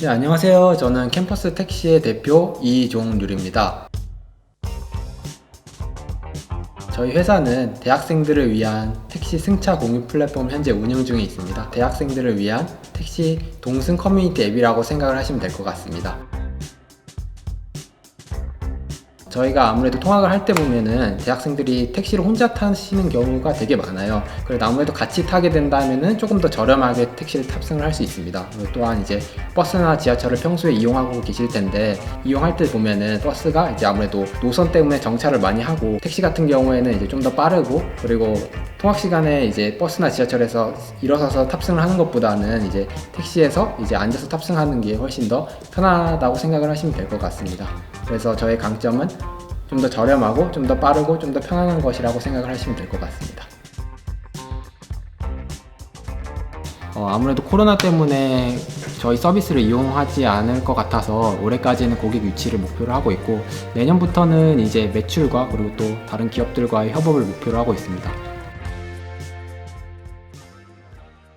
네, 안녕하세요. 저는 캠퍼스 택시의 대표 이종률입니다. 저희 회사는 대학생들을 위한 택시 승차 공유 플랫폼 현재 운영 중에 있습니다. 대학생들을 위한 택시 동승 커뮤니티 앱이라고 생각을 하시면 될 것 같습니다. 저희가 아무래도 통학을 할 때 보면은 대학생들이 택시를 혼자 타시는 경우가 되게 많아요. 그래도 아무래도 같이 타게 된다면은 조금 더 저렴하게 택시를 탑승을 할 수 있습니다. 또한 이제 버스나 지하철을 평소에 이용하고 계실 텐데 이용할 때 보면은 버스가 이제 아무래도 노선 때문에 정차를 많이 하고 택시 같은 경우에는 이제 좀 더 빠르고 그리고 통학 시간에 이제 버스나 지하철에서 일어서서 탑승을 하는 것보다는 이제 택시에서 이제 앉아서 탑승하는 게 훨씬 더 편하다고 생각을 하시면 될 것 같습니다. 그래서 저의 강점은 좀 더 저렴하고 좀 더 빠르고 좀 더 편안한 것이라고 생각을 하시면 될 것 같습니다. 어, 아무래도 코로나 때문에 저희 서비스를 이용하지 않을 것 같아서 올해까지는 고객 유치를 목표로 하고 있고 내년부터는 이제 매출과 그리고 또 다른 기업들과의 협업을 목표로 하고 있습니다.